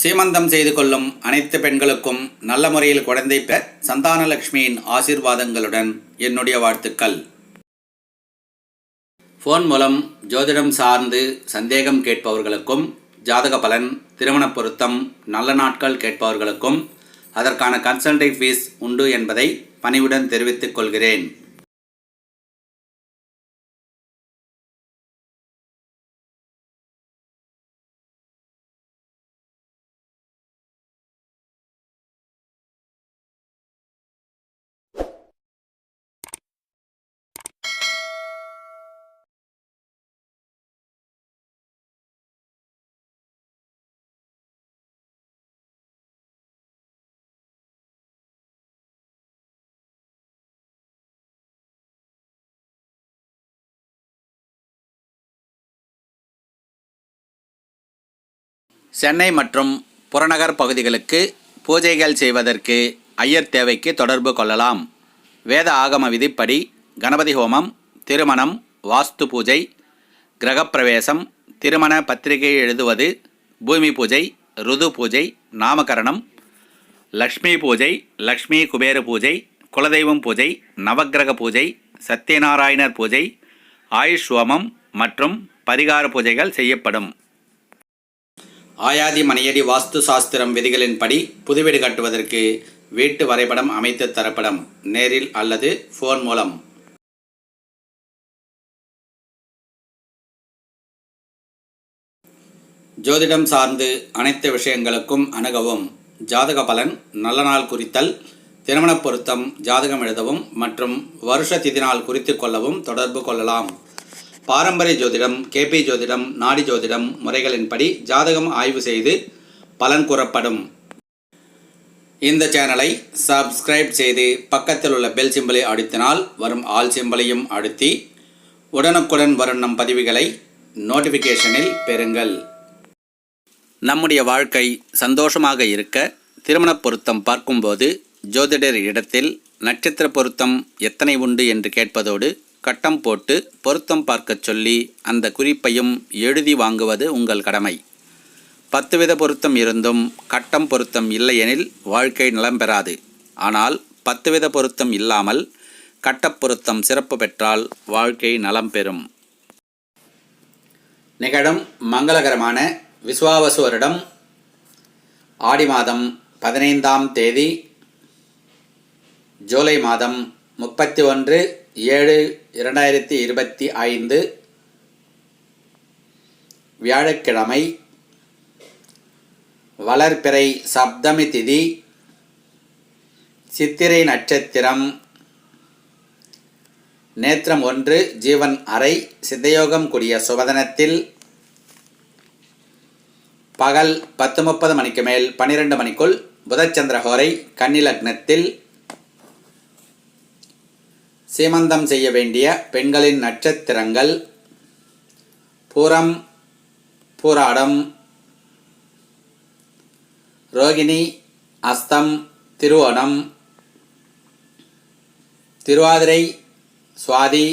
சீமந்தம் செய்து கொள்ளும் அனைத்து பெண்களுக்கும் நல்ல முறையில் குழந்தை பெற சந்தானலட்சுமியின் ஆசீர்வாதங்களுடன் என்னுடைய வாழ்த்துக்கள். ஃபோன் மூலம் ஜோதிடம் சார்ந்து சந்தேகம் கேட்பவர்களுக்கும் ஜாதக பலன் திருமண பொருத்தம் நல்ல நாட்கள் கேட்பவர்களுக்கும் அதற்கான கன்சல்டேட் ஃபீஸ் உண்டு என்பதை பணிவுடன் தெரிவித்துக் கொள்கிறேன். சென்னை மற்றும் புறநகர் பகுதிகளுக்கு பூஜைகள் செய்வதற்கு ஐயர் தேவைக்கு தொடர்பு கொள்ளலாம். வேத ஆகம விதிப்படி கணபதி ஹோமம் திருமணம் வாஸ்து பூஜை கிரகப்பிரவேசம் திருமண பத்திரிகை எழுதுவது பூமி பூஜை ருது பூஜை நாமகரணம் லக்ஷ்மி பூஜை லக்ஷ்மி குபேர பூஜை குலதெய்வம் பூஜை நவக்கிரக பூஜை சத்யநாராயணர் பூஜை ஆயுஷ் ஹோமம் மற்றும் பரிகார பூஜைகள் செய்யப்படும். ஆயாதி மனையடி வாஸ்து சாஸ்திரம் விதிகளின்படி புதுவீடு கட்டுவதற்கு வீட்டு வரைபடம் அமைத்து தரப்படும் நேரில் அல்லது ஃபோன் மூலம். ஜோதிடம் சார்ந்து அனைத்து விஷயங்களுக்கும் அணுகவும் ஜாதக பலன் நல்ல நாள் குறித்தல் திருமணப் பொருத்தம் ஜாதகம் எழுதவும் மற்றும் வருஷ திதி நாள் குறித்து கொள்ளவும் தொடர்பு கொள்ளலாம். பாரம்பரிய ஜோதிடம் கேபி ஜோதிடம் நாடி ஜோதிடம் முறைகளின்படி ஜாதகம் ஆய்வு செய்து பலன் கூறப்படும். இந்த சேனலை சப்ஸ்கிரைப் செய்து பக்கத்தில் உள்ள பெல் சிம்பலை அழுத்தினால் வரும் ஆல் சிம்பலையும் அழுத்தி உடனுக்குடன் வரும் நம் பதிவுகளை நோட்டிஃபிகேஷனில் பெறுங்கள். நம்முடைய வாழ்க்கை சந்தோஷமாக இருக்க திருமணப் பொருத்தம் பார்க்கும்போது ஜோதிடர் இடத்தில் நட்சத்திர பொருத்தம் எத்தனை உண்டு என்று கேட்பதோடு கட்டம் போட்டு பொருத்தம் பார்க்கச் சொல்லி அந்த குறிப்பையும் எழுதி வாங்குவது உங்கள் கடமை. பத்து வித பொருத்தம் இருந்தும் கட்டம் பொருத்தம் இல்லையெனில் வாழ்க்கை நலம் பெறாது. ஆனால் பத்து வித பொருத்தம் இல்லாமல் கட்டப் பொருத்தம் சிறப்பு பெற்றால் வாழ்க்கை நலம் பெறும். நிகழும் மங்களகரமான விஸ்வாவசு வருடம் ஆடி மாதம் பதினைந்தாம் தேதி ஜூலை மாதம் முப்பத்தி ஒன்று ஏழு இரண்டாயிரத்தி இருபத்தி ஐந்து வியாழக்கிழமை வளர்பிறை சப்தமி திதி சித்திரை நட்சத்திரம். நேத்திரம் ஒன்று ஜீவன் அறை சித்தயோகம் கூடிய சுபதனத்தில் பகல் பத்து முப்பது மணிக்கு மேல் பன்னிரெண்டு மணிக்குள் புதச்சந்திரஹோரை கன்னிலக்னத்தில் சீமந்தம் செய்ய வேண்டிய பெண்களின் நட்சத்திரங்கள். பூரம் பூராடம் ரோகிணி அஸ்தம் திருவோணம் திருவாதிரை சுவாதி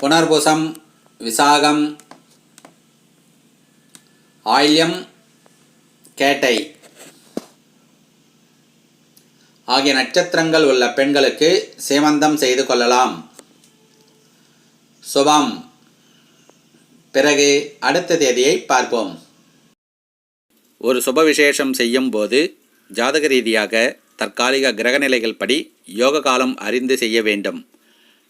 புனர்பூசம் விசாகம் ஆயில்யம் கேட்டை. ஆகிய நட்சத்திரங்கள் உள்ள பெண்களுக்கு சீமந்தம் செய்து கொள்ளலாம். சுபம். பிறகு அடுத்த தேதியை பார்ப்போம். ஒரு சுப விசேஷம் செய்யும் போது ஜாதக ரீதியாக தற்காலிக கிரகநிலைகள் படி யோக காலம் அறிந்து செய்ய வேண்டும்.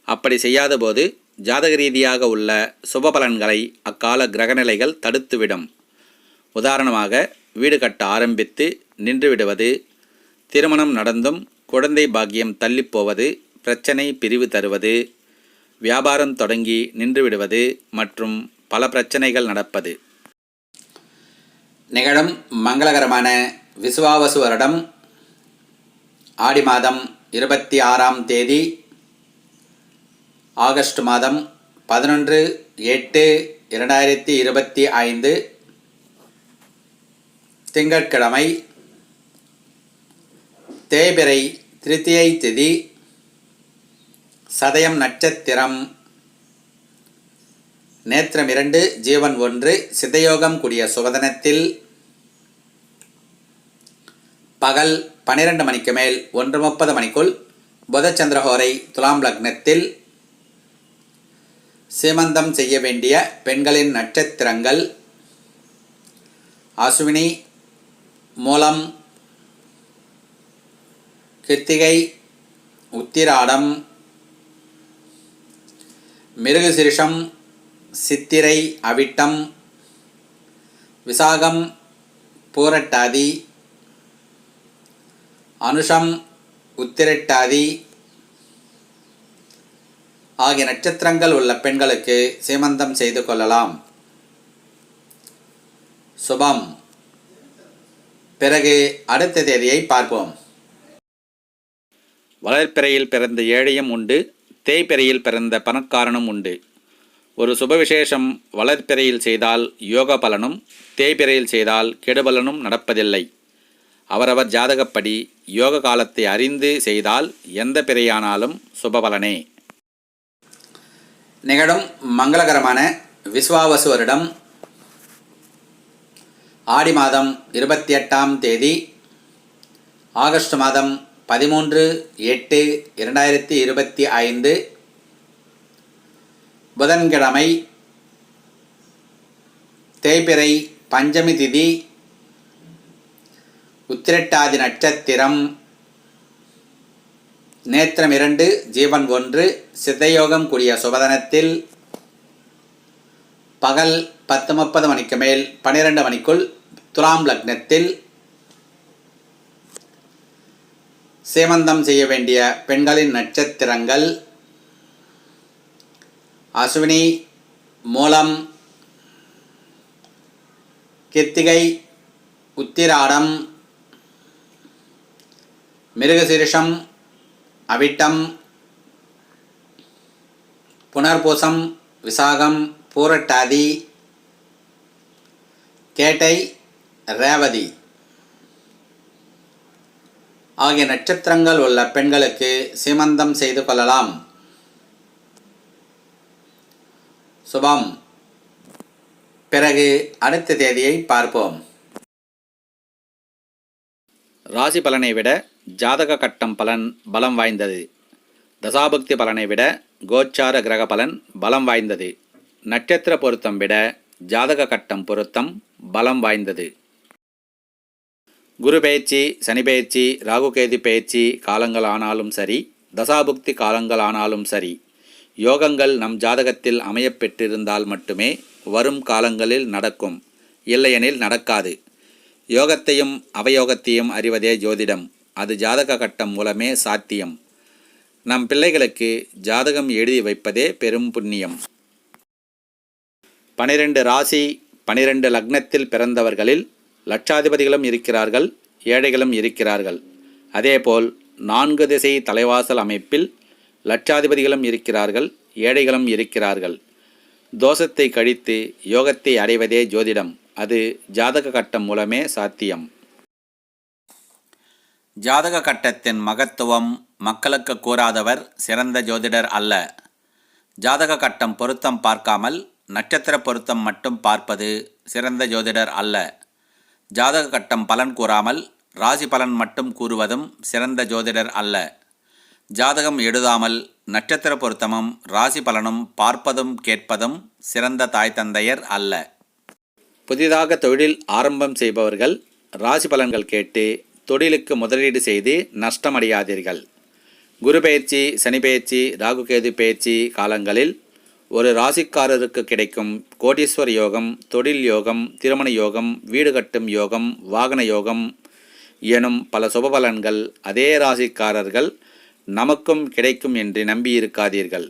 அப்படி செய்யாத போது ஜாதக ரீதியாக உள்ள சுப பலன்களை அக்கால கிரகநிலைகள் தடுத்துவிடும். உதாரணமாக வீடு கட்ட ஆரம்பித்து நின்றுவிடுவது திருமணம் நடந்தும் குழந்தை பாக்கியம் தள்ளிப்போவது பிரச்சனை பிரிவு தருவது வியாபாரம் தொடங்கி நின்றுவிடுவது மற்றும் பல பிரச்சனைகள் நடப்பது. நிகழும் மங்களகரமான விசுவாவசு வருடம் ஆடி மாதம் இருபத்தி ஆறாம் தேதி ஆகஸ்ட் மாதம் பதினொன்று எட்டு இரண்டாயிரத்தி இருபத்தி ஐந்து திங்கட்கிழமை தேபிரை திருத்தியை திதி சதயம் நட்சத்திரம். நேத்திரம் இரண்டு ஜீவன் ஒன்று சித்தயோகம் கூடிய சுபதனத்தில் பகல் பனிரெண்டு மணிக்கு மேல் ஒன்று முப்பது மணிக்குள் புதச்சந்திரஹோரை துலாம் லக்னத்தில் சீமந்தம் செய்ய வேண்டிய பெண்களின் நட்சத்திரங்கள். அசுவினி மூலம் கிருத்திகை உத்திராடம் மிருகசிரிஷம் சித்திரை அவிட்டம் விசாகம் பூரட்டாதி அனுஷம் உத்திரட்டாதி ஆகிய நட்சத்திரங்கள் உள்ள பெண்களுக்கு சீமந்தம் செய்து கொள்ளலாம். சுபம். பிறகு அடுத்த தேதியை பார்ப்போம். வளர்ப்பிறையில் பிறந்த ஏழையும் உண்டு தேய்பிறையில் பிறந்த பணக்காரனும் உண்டு. ஒரு சுப விசேஷம் வளர்ப்பிறையில் செய்தால் யோக பலனும் தேய்பிறையில் செய்தால் கெடுபலனும் நடப்பதில்லை. அவரவர் ஜாதகப்படி யோக காலத்தை அறிந்து செய்தால் எந்த பிறையானாலும் சுபபலனே நிகழும் மங்களகரமான விஸ்வாவசு வருடம் ஆடி மாதம் இருபத்தி எட்டாம் தேதி ஆகஸ்ட் மாதம் பதிமூன்று எட்டு இரண்டாயிரத்தி இருபத்தி ஐந்து புதன்கிழமை தேய்பிறை பஞ்சமி திதி உத்திரட்டாதி நட்சத்திரம். நேத்திரம் இரண்டு ஜீவன் ஒன்று சித்தயோகம் கூடிய சுபதனத்தில் பகல் பத்து முப்பது மணிக்கு மேல் பன்னிரெண்டு மணிக்குள் துலாம் லக்னத்தில் சேமந்தம் செய்ய வேண்டிய பெண்களின் நட்சத்திரங்கள். அஸ்வினி மூலம் கித்திகை உத்திராடம் மிருகசீரிஷம் அவிட்டம் புனர்பூசம் விசாகம் பூரட்டாதி கேட்டை ரேவதி. ஆகிய நட்சத்திரங்கள் உள்ள பெண்களுக்கு சீமந்தம் செய்து கொள்ளலாம். சுபம். பிறகு அடுத்த தேதியை பார்ப்போம். ராசி பலனை விட ஜாதக கட்டம் பலன் பலம் வாய்ந்தது. தசாபக்தி பலனை விட கோச்சார கிரக பலன் பலம் வாய்ந்தது. நட்சத்திர பொருத்தம் விட ஜாதக கட்டம் பொருத்தம் பலம் வாய்ந்தது. குரு பெயர்ச்சி சனி பெயர்ச்சி ராகுகேது பெயர்ச்சி காலங்கள் ஆனாலும் சரி தசாபுக்தி காலங்கள் ஆனாலும் சரி யோகங்கள் நம் ஜாதகத்தில் அமையப்பெற்றிருந்தால் மட்டுமே வரும் காலங்களில் நடக்கும். இல்லையெனில் நடக்காது. யோகத்தையும் அவயோகத்தையும் அறிவதே ஜோதிடம். அது ஜாதக கட்டம் மூலமே சாத்தியம். நம் பிள்ளைகளுக்கு ஜாதகம் எழுதி வைப்பதே பெரும் புண்ணியம். பனிரெண்டு ராசி பனிரெண்டு லக்னத்தில் பிறந்தவர்களில் லட்சாதிபதிகளும் இருக்கிறார்கள் ஏழைகளும் இருக்கிறார்கள். அதேபோல் நான்கு திசை தலைவாசல் அமைப்பில் லட்சாதிபதிகளும் இருக்கிறார்கள் ஏழைகளும் இருக்கிறார்கள். தோஷத்தை கழித்து யோகத்தை அடைவதே ஜோதிடம். அது ஜாதக கட்டம் மூலமே சாத்தியம். ஜாதக கட்டத்தின் மகத்துவம் மக்களுக்கு கூறாதவர் சிறந்த ஜோதிடர் அல்ல. ஜாதக கட்டம் பொருத்தம் பார்க்காமல் நட்சத்திர பொருத்தம் மட்டும் பார்ப்பது சிறந்த ஜோதிடர் அல்ல. ஜாதக கட்டம் பலன் கூறாமல் ராசி பலன் மட்டும் கூறுவதும் சிறந்த ஜோதிடர் அல்ல. ஜாதகம் எழுதாமல் நட்சத்திர பொருத்தமும் ராசி பலனும் பார்ப்பதும் கேட்பதும் சிறந்த தாய் தந்தையர் அல்ல. புதிதாக தொழில் ஆரம்பம் செய்பவர்கள் ராசி பலன்கள் கேட்டு தொழிலுக்கு முதலீடு செய்து நஷ்டமடையாதீர்கள். குரு பயிற்சி சனி பெயர்ச்சி ராகுகேது பெயர்ச்சி காலங்களில் ஒரு ராசிக்காரருக்கு கிடைக்கும் கோடீஸ்வர யோகம் தொழில் யோகம் திருமண யோகம் வீடு கட்டும் யோகம் வாகன யோகம் எனும் பல சுபபலன்கள் அதே ராசிக்காரர்கள் நமக்கும் கிடைக்கும் என்று நம்பியிருக்காதீர்கள்.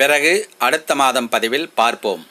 பிறகு அடுத்த மாதம் பதிவில் பார்ப்போம்.